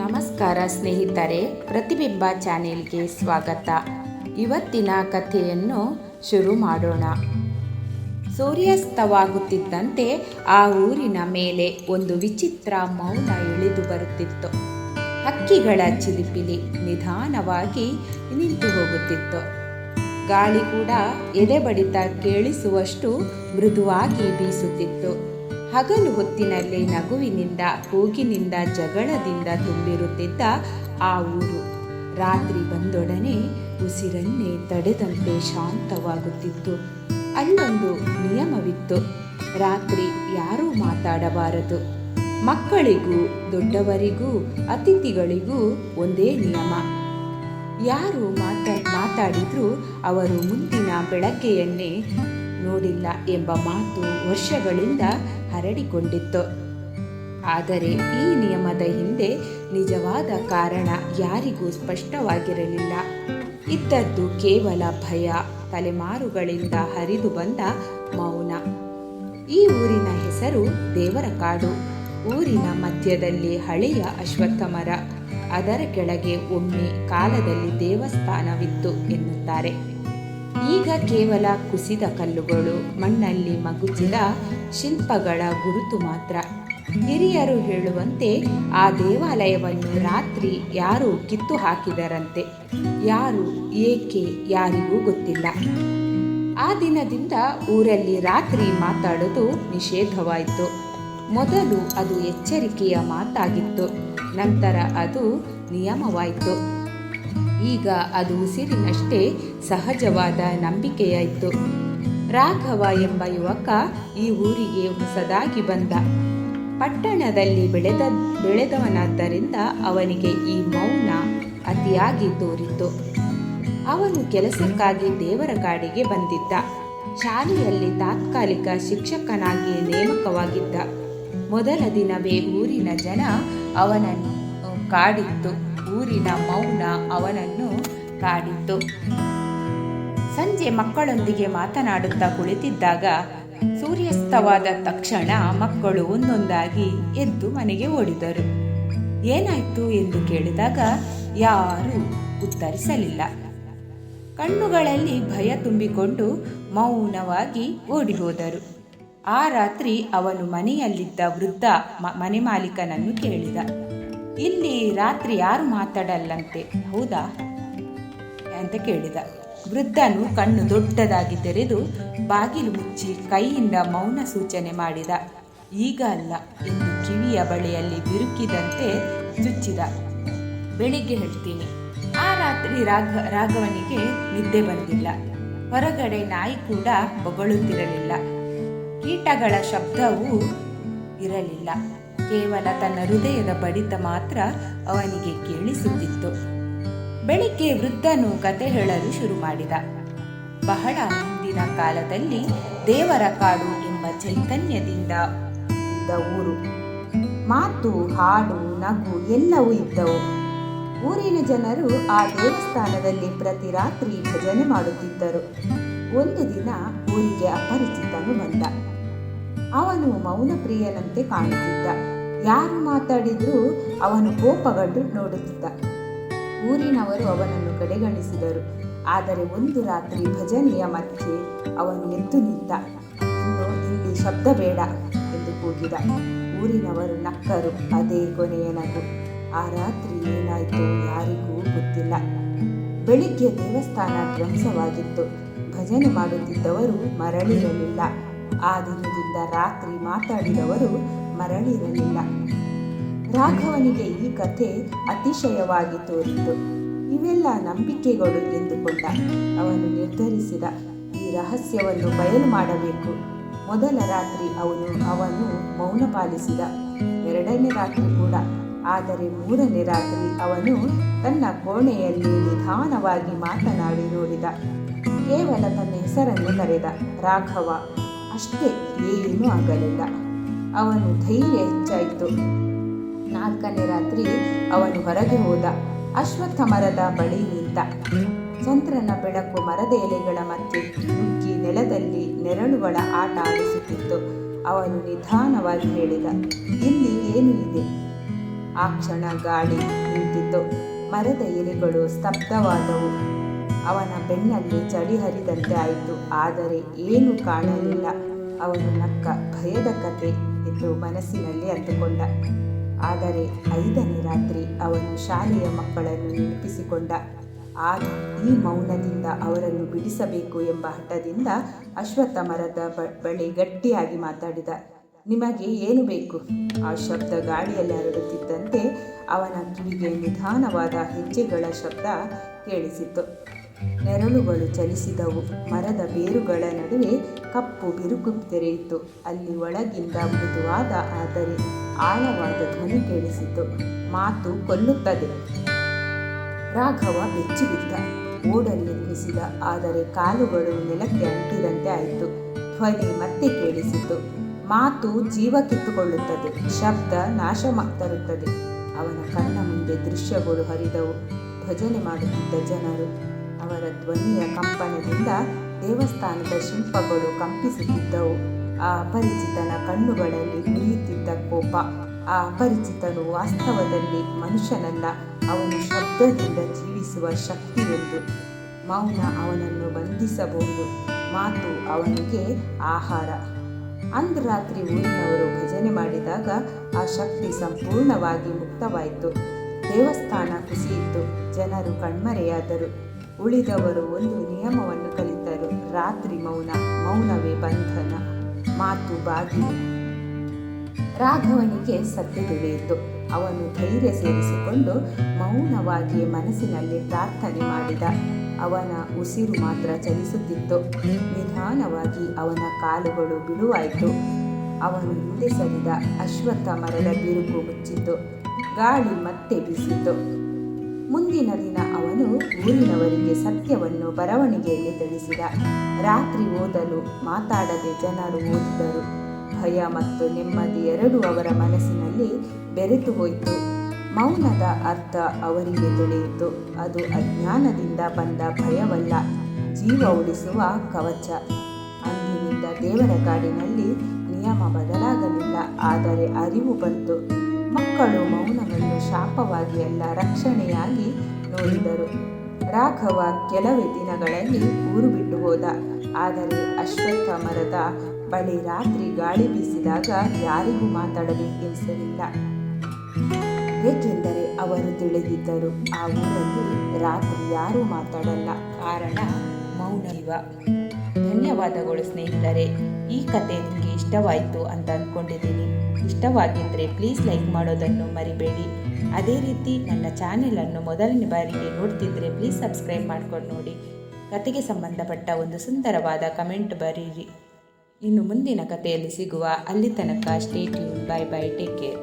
ನಮಸ್ಕಾರ ಸ್ನೇಹಿತರೆ, ಪ್ರತಿಬಿಂಬ ಚಾನೆಲ್ಗೆ ಸ್ವಾಗತ. ಇವತ್ತಿನ ಕಥೆಯನ್ನು ಶುರು ಮಾಡೋಣ. ಸೂರ್ಯಾಸ್ತವಾಗುತ್ತಿದ್ದಂತೆ ಆ ಊರಿನ ಮೇಲೆ ಒಂದು ವಿಚಿತ್ರ ಮೌನ ಇಳಿದು ಬರುತ್ತಿತ್ತು. ಹಕ್ಕಿಗಳ ಚಿಲಿಪಿಲಿ ನಿಧಾನವಾಗಿ ನಿಂತು ಹೋಗುತ್ತಿತ್ತು. ಗಾಳಿ ಕೂಡ ಎದೆ ಬಡಿತ ಕೇಳಿಸುವಷ್ಟು ಮೃದುವಾಗಿ ಬೀಸುತ್ತಿತ್ತು. ಹಗಲು ಹೊತ್ತಿನಲ್ಲಿ ನಗುವಿನಿಂದ, ಕೂಗಿನಿಂದ, ಜಗಳದಿಂದ ತುಂಬಿರುತ್ತಿದ್ದ ಆ ಊರು. ರಾತ್ರಿ ಬಂದೊಡನೆ ಉಸಿರನ್ನೇ ತಡೆದಂತೆ ಶಾಂತವಾಗುತ್ತಿತ್ತು. ಅಲ್ಲೊಂದು ನಿಯಮವಿತ್ತು. ರಾತ್ರಿ ಯಾರೂ ಮಾತಾಡಬಾರದು. ಮಕ್ಕಳಿಗೂ, ದೊಡ್ಡವರಿಗೂ, ಅತಿಥಿಗಳಿಗೂ ಒಂದೇ ನಿಯಮ. ಯಾರು ಮಾತಾ ಮಾತಾಡಿದ್ರೂ ಅವರು ಮುಂದಿನ ಬೆಳಕೆಯನ್ನೇ ನೋಡಿಲ್ಲ ಎಂಬ ಮಾತು ವರ್ಷಗಳಿಂದ ಹರಡಿಕೊಂಡಿತ್ತು. ಆದರೆ ಈ ನಿಯಮದ ಹಿಂದೆ ನಿಜವಾದ ಕಾರಣ ಯಾರಿಗೂ ಸ್ಪಷ್ಟವಾಗಿರಲಿಲ್ಲ. ಇದ್ದದ್ದು ಕೇವಲ ಭಯ, ತಲೆಮಾರುಗಳಿಂದ ಹರಿದು ಬಂದ ಮೌನ. ಈ ಊರಿನ ಹೆಸರು ದೇವರ ಕಾಡು ಊರಿನ ಮಧ್ಯದಲ್ಲಿ ಹಳೆಯ ಅಶ್ವತ್ಥ ಮರ ಅದರ ಕೆಳಗೆ ಒಮ್ಮೆ ಕಾಲದಲ್ಲಿ ದೇವಸ್ಥಾನವಿತ್ತು ಎನ್ನುತ್ತಾರೆ. ಈಗ ಕೇವಲ ಕುಸಿದ ಕಲ್ಲುಗಳು, ಮಣ್ಣಲ್ಲಿ ಮಗುಚಿದ ಶಿಲ್ಪಗಳ ಗುರುತು ಮಾತ್ರ. ಹಿರಿಯರು ಹೇಳುವಂತೆ ಆ ದೇವಾಲಯವನ್ನು ರಾತ್ರಿ ಯಾರು ಕಿತ್ತು ಹಾಕಿದರಂತೆ. ಯಾರು, ಏಕೆ, ಯಾರಿಗೂ ಗೊತ್ತಿಲ್ಲ. ಆ ದಿನದಿಂದ ಊರಲ್ಲಿ ರಾತ್ರಿ ಮಾತಾಡೋದು ನಿಷೇಧವಾಯಿತು. ಮೊದಲು ಅದು ಎಚ್ಚರಿಕೆಯ ಮಾತಾಗಿತ್ತು. ನಂತರ ಅದು ನಿಯಮವಾಯಿತು. ಈಗ ಅದು ಉಸಿರಿನಷ್ಟೇ ಸಹಜವಾದ ನಂಬಿಕೆಯಾಯಿತು. ರಾಘವ ಎಂಬ ಯುವಕ ಈ ಊರಿಗೆ ಹೊಸದಾಗಿ ಬಂದ. ಪಟ್ಟಣದಲ್ಲಿ ಬೆಳೆದ, ಬೆಳೆದವನಾದ್ದರಿಂದ ಅವನಿಗೆ ಈ ಮೌನ ಅತಿಯಾಗಿ ತೋರಿತು. ಅವನು ಕೆಲಸಕ್ಕಾಗಿ ದೇವರ ಕಾಡಿಗೆ ಬಂದಿದ್ದ. ಶಾಲೆಯಲ್ಲಿ ತಾತ್ಕಾಲಿಕ ಶಿಕ್ಷಕನಾಗಿ ನೇಮಕವಾಗಿದ್ದ. ಮೊದಲ ದಿನವೇ ಊರಿನ ಜನ ಅವನನ್ನು ಕಾಡಿತ್ತು. ಊರಿನ ಮೌನ ಅವನನ್ನು ಕಾಡಿತ್ತು. ಸಂಜೆ ಮಕ್ಕಳೊಂದಿಗೆ ಮಾತನಾಡುತ್ತಾ ಕುಳಿತಿದ್ದಾಗ ಸೂರ್ಯಾಸ್ತವಾದ ತಕ್ಷಣ ಮಕ್ಕಳು ಒಂದೊಂದಾಗಿ ಎದ್ದು ಮನೆಗೆ ಓಡಿದರು. ಏನಾಯ್ತು ಎಂದು ಕೇಳಿದಾಗ ಯಾರೂ ಉತ್ತರಿಸಲಿಲ್ಲ. ಕಣ್ಣುಗಳಲ್ಲಿ ಭಯ ತುಂಬಿಕೊಂಡು ಮೌನವಾಗಿ ಓಡಿ ಹೋದರು ಆ ರಾತ್ರಿ ಅವನು ಮನೆಯಲ್ಲಿದ್ದ ವೃದ್ಧ ಮನೆ ಮಾಲೀಕನನ್ನು ಕೇಳಿದ. ಇಲ್ಲಿ ರಾತ್ರಿ ಯಾರು ಮಾತಾಡಲ್ಲಂತೆ? ಹೌದಾ? ಅಂತ ಕೇಳಿದ. ವೃದ್ಧನು ಕಣ್ಣು ದೊಡ್ಡದಾಗಿ ತೆರೆದು ಬಾಗಿಲು ಮುಚ್ಚಿ ಕೈಯಿಂದ ಮೌನ ಸೂಚನೆ ಮಾಡಿದ. ಈಗ ಅಲ್ಲ, ಎಂದು ಕಿವಿಯ ಬಳಿಯಲ್ಲಿ ಬಿರುಕಿದಂತೆ ಚುಚ್ಚಿದ. ಬೆಳಿಗ್ಗೆ ಹೇಳ್ತೀನಿ. ಆ ರಾತ್ರಿ ರಾಘ, ರಾಘವನಿಗೆ ನಿದ್ದೆ ಬಂದಿಲ್ಲ. ಹೊರಗಡೆ ನಾಯಿ ಕೂಡ ಬೊಗಳುತ್ತಿರಲಿಲ್ಲ. ಕೀಟಗಳ ಶಬ್ದವೂ ಇರಲಿಲ್ಲ. ಕೇವಲ ತನ್ನ ಹೃದಯದ ಬಡಿತ ಮಾತ್ರ ಅವನಿಗೆ ಕೇಳಿಸುತ್ತಿತ್ತು. ಬೆಳಿಗ್ಗೆ ವೃದ್ಧನು ಕತೆ ಹೇಳಲು ಶುರು ಮಾಡಿದ. ಬಹಳ ಹಿಂದಿನ ಕಾಲದಲ್ಲಿ ದೇವರ ಕಾಡು ಎಂಬ ಚೈತನ್ಯದಿಂದ ಊರು. ಮಾತು, ಹಾಡು, ನಗು ಎಲ್ಲವೂ ಇದ್ದವು. ಊರಿನ ಜನರು ಆ ದೇವಸ್ಥಾನದಲ್ಲಿ ಪ್ರತಿ ರಾತ್ರಿ ಭಜನೆ ಮಾಡುತ್ತಿದ್ದರು. ಒಂದು ದಿನ ಊರಿಗೆ ಅಪರಿಚಿತನು ಬಂದ. ಅವನು ಮೌನ ಪ್ರಿಯನಂತೆ ಕಾಣುತ್ತಿದ್ದ. ಯಾರು ಮಾತಾಡಿದರೂ ಅವನು ಕೋಪಗೊಂಡು ನೋಡುತ್ತಿದ್ದ. ಊರಿನವರು ಅವನನ್ನು ಕಡೆಗಣಿಸಿದರು. ಆದರೆ ಒಂದು ರಾತ್ರಿ ಭಜನೆಯ ಮಧ್ಯೆ ಅವನು ಎದ್ದು ನಿಂತ, ಇನ್ನು ಇಲ್ಲಿ ಶಬ್ದ ಬೇಡ ಎಂದು ಕೂಗಿದ. ಊರಿನವರು ನಕ್ಕರು, ಅದೇ ಕೊನೆಯ ನಗು. ಆ ರಾತ್ರಿ ಏನಾಯಿತು ಯಾರಿಗೂ ಗೊತ್ತಿಲ್ಲ. ಬೆಳಿಗ್ಗೆ ದೇವಸ್ಥಾನ ಧ್ವಂಸವಾಗಿತ್ತು. ಭಜನೆ ಮಾಡುತ್ತಿದ್ದವರು ಮರಳಿರಲಿಲ್ಲ. ಆ ದಿನದಿಂದ ರಾತ್ರಿ ಮಾತಾಡಿದವರು ಮರಳಿರಲಿಲ್ಲ ರಾಘವನಿಗೆ ಈ ಕಥೆ ಅತಿಶಯವಾಗಿ ತೋರಿತು ಇವೆಲ್ಲ ನಂಬಿಕೆಗಳು ಎಂದುಕೊಂಡ. ಅವನು ನಿರ್ಧರಿಸಿದ ಈ ರಹಸ್ಯವನ್ನು ಬಯಲು ಮಾಡಬೇಕು. ಮೊದಲ ರಾತ್ರಿ ಅವನು ಅವನು ಮೌನ ಪಾಲಿಸಿದ. ಎರಡನೇ ರಾತ್ರಿ ಕೂಡ. ಆದರೆ ಮೂರನೇ ರಾತ್ರಿ ಅವನು ತನ್ನ ಕೋಣೆಯಲ್ಲಿ ನಿಧಾನವಾಗಿ ಮಾತನಾಡಿ ನೋಡಿದ. ಕೇವಲ ತನ್ನ ಹೆಸರನ್ನು ಕರೆದ. ರಾಘವ, ಅಷ್ಟೇ ಏನೂ ಆಗಲಿಲ್ಲ. ಅವನು ಧೈರ್ಯ ಹೆಚ್ಚಾಯಿತು. ನಾಲ್ಕನೇ ರಾತ್ರಿ ಅವನು ಹೊರಗೆ ಹೋದ. ಅಶ್ವತ್ಥ ಮರದ ಬಳಿ ನಿಂತ. ಚಂದ್ರನ ಬೆಳಕು ಮರದ ಎಲೆಗಳ ಮಧ್ಯೆ ನುಗ್ಗಿ ನೆಲದಲ್ಲಿ ನೆರಳುಗಳ ಆಟ ಆಡಿಸುತ್ತಿತ್ತು. ಅವನು ನಿಧಾನವಾಗಿ ಹೇಳಿದ, ಇಲ್ಲಿ ಏನು ಇದೆ? ಆ ಕ್ಷಣ ಗಾಳಿ ನಿಂತಿತ್ತು. ಮರದ ಎಲೆಗಳು ಸ್ತಬ್ಧವಾದವು. ಅವನ ಬೆನ್ನಲ್ಲಿ ಚಳಿ ಹರಿದಂತೆ ಆಯಿತು. ಆದರೆ ಏನು ಕಾಣಲಿಲ್ಲ. ಅವನು ನಕ್ಕ ಭಯದ ಕತೆ. ಎಂದು ಮನಸ್ಸಿನಲ್ಲಿ ಅಂದುಕೊಂಡ ಆದರೆ ಐದನೇ ರಾತ್ರಿ ಅವನು ಶಾಲೆಯ ಮಕ್ಕಳನ್ನು ನೆನಪಿಸಿಕೊಂಡ. ಆಗ ಈ ಮೌನದಿಂದ ಅವರನ್ನು ಬಿಡಿಸಬೇಕು ಎಂಬ ಹಠದಿಂದ ಅಶ್ವತ್ಥ ಮರದ ಬಳಿ ಗಟ್ಟಿಯಾಗಿ ಮಾತಾಡಿದ. ನಿಮಗೆ ಏನು ಬೇಕು? ಆ ಶಬ್ದ ಗಾಳಿಯಲ್ಲಿ ಹರಡುತ್ತಿದ್ದಂತೆ ಅವನ ಕಿವಿಗೆ ನಿಧಾನವಾದ ಹೆಜ್ಜೆಗಳ ಶಬ್ದ ಕೇಳಿಸಿತು ನೆರಳುಗಳು ಚಲಿಸಿದವು. ಮರದ ಬೇರುಗಳ ನಡುವೆ ಕಪ್ಪು ಬಿರುಕು ತೆರೆಯಿತು. ಅಲ್ಲಿ ಒಳಗಿಂದ ಮೃದುವಾದ ಆದರೆ ಆಳವಾದ ಧ್ವನಿ ಕೇಳಿಸಿತು. ಮಾತು ಕೊಲ್ಲುತ್ತದೆ. ರಾಘವ ಬೆಚ್ಚಿಬಿದ್ದ ಓಡಲು ಯತ್ನಿಸಿದ ಆದರೆ ಕಾಲುಗಳು ನೆಲಕ್ಕೆ ಅಂಟಿದಂತೆ ಆಯಿತು. ಧ್ವನಿ ಮತ್ತೆ ಕೇಳಿಸಿತು. ಮಾತು ಜೀವ ಕಿತ್ತುಕೊಳ್ಳುತ್ತದೆ. ಶಬ್ದ ನಾಶ ತರುತ್ತದೆ. ಅವನ ಕಣ್ಣ ಮುಂದೆ ದೃಶ್ಯಗಳು ಹರಿದವು. ಭಜನೆ ಮಾಡುತ್ತಿದ್ದ ಜನರು ಅವರ ಧ್ವನಿಯ ಕಂಪನದಿಂದ ದೇವಸ್ಥಾನದ ಶಿಲ್ಪಗಳು ಕಂಪಿಸುತ್ತಿದ್ದವು. ಆ ಅಪರಿಚಿತನ ಕಣ್ಣುಗಳಲ್ಲಿ ಉರಿಯುತ್ತಿದ್ದ ಕೋಪ. ಆ ಅಪರಿಚಿತನು ವಾಸ್ತವದಲ್ಲಿ ಮನುಷ್ಯನಲ್ಲ, ಅವನು ಶಬ್ದದಿಂದ ಜೀವಿಸುವ ಶಕ್ತಿ ಎಂದು ಮೌನ ಅವನನ್ನು ಬಂಧಿಸಬಹುದು, ಮಾತು ಅವನಿಗೆ ಆಹಾರ. ಅಂದು ರಾತ್ರಿ ಊರಿನವರು ಭಜನೆ ಮಾಡಿದಾಗ ಆ ಶಕ್ತಿ ಸಂಪೂರ್ಣವಾಗಿ ಮುಕ್ತವಾಯಿತು. ದೇವಸ್ಥಾನ ಕುಸಿಯಿತು, ಜನರು ಕಣ್ಮರೆಯಾದರು. ಉಳಿದವರು ಒಂದು ನಿಯಮವನ್ನು ಕಲಿತರು. ರಾತ್ರಿ ಮೌನ, ಮೌನವೇ ಬಂಧನ. ಮಾತು ಬಾಗಿ. ರಾಘವನಿಗೆ ಸತ್ಯ ತಿಳಿಯಿತು. ಅವನು ಧೈರ್ಯ ಸೇರಿಸಿಕೊಂಡು ಮೌನವಾಗಿ ಮನಸ್ಸಿನಲ್ಲಿ ಪ್ರಾರ್ಥನೆ ಮಾಡಿದ. ಅವನ ಉಸಿರು ಮಾತ್ರ ಚಲಿಸುತ್ತಿತ್ತು. ನಿಧಾನವಾಗಿ ಅವನ ಕಾಲುಗಳು ಬಿಡುವಾಯಿತು ಅವನು ಹಿಂದೆ ಸರಿದ ಅಶ್ವತ್ಥ ಮರದ ಬಿರುಕು ಮುಚ್ಚಿತು ಗಾಳಿ ಮತ್ತೆ ಬೀಸಿತು ಮುಂದಿನ ದಿನ ಅವನು ಊರಿನವರಿಗೆ ಸತ್ಯವನ್ನು ಬರವಣಿಗೆಯಲ್ಲಿ ತಿಳಿಸಿದ. ರಾತ್ರಿ ಓದಲು ಮಾತಾಡದೆ ಜನರು ಓದಿದರು. ಭಯ ಮತ್ತು ನೆಮ್ಮದಿ ಎರಡೂ ಅವರ ಮನಸ್ಸಿನಲ್ಲಿ ಬೆರೆತು ಹೋಯಿತು. ಮೌನದ ಅರ್ಥ ಅವರಿಗೆ ತಿಳಿಯಿತು. ಅದು ಅಜ್ಞಾನದಿಂದ ಬಂದ ಭಯವಲ್ಲ. ಜೀವ ಉಳಿಸುವ ಕವಚ. ಅಂದಿನಿಂದ ದೇವರ ಕಾಡಿನಲ್ಲಿ ನಿಯಮ ಬದಲಾಗಲಿಲ್ಲ. ಆದರೆ ಅರಿವು ಬಂತು. ಮಕ್ಕಳು ಶಾಪವಾಗಿ ಅಲ್ಲ ರಕ್ಷಣೆಯಾಗಿ ನೋಡಿದರು. ರಾಘವ ಕೆಲವೇ ದಿನಗಳಲ್ಲಿ ಊರು ಬಿಟ್ಟು ಹೋದ. ಆದರೆ ಅಶ್ವತ್ಥ ಮರದ ಬಳಿ ರಾತ್ರಿ ಗಾಳಿ ಬೀಸಿದಾಗ ಯಾರಿಗೂ ಮಾತಾಡಬೇಕೆನಿಸಲಿಲ್ಲ. ಏಕೆಂದರೆ ಅವರು ತಿಳಿದಿದ್ದರು, ಆ ಊರಲ್ಲಿ ರಾತ್ರಿ ಯಾರೂ ಮಾತಾಡಲ್ಲ. ಕಾರಣ ಮೌನಿವ ಧನ್ಯವಾದಗಳು ಸ್ನೇಹಿತರೆ, ಈ ಕತೆ ನಿಮಗೆ ಇಷ್ಟವಾಯಿತು ಅಂತ ಅಂದ್ಕೊಂಡಿದ್ದೀನಿ ಇಷ್ಟವಾಗಿದ್ದರೆ ಪ್ಲೀಸ್ ಲೈಕ್ ಮಾಡೋದನ್ನು ಮರಿಬೇಡಿ. ಅದೇ ರೀತಿ ನನ್ನ ಚಾನೆಲನ್ನು ಮೊದಲನೇ ಬಾರಿಗೆ ನೋಡ್ತಿದ್ದರೆ ಪ್ಲೀಸ್ ಸಬ್ಸ್ಕ್ರೈಬ್ ಮಾಡ್ಕೊಂಡು ನೋಡಿ. ಕತೆಗೆ ಸಂಬಂಧಪಟ್ಟ ಒಂದು ಸುಂದರವಾದ ಕಮೆಂಟ್ ಬರೀರಿ. ಇನ್ನು ಮುಂದಿನ ಕಥೆಯಲ್ಲಿ ಸಿಗುವ ಅಲ್ಲಿ ತನಕ stay tune bye bye take care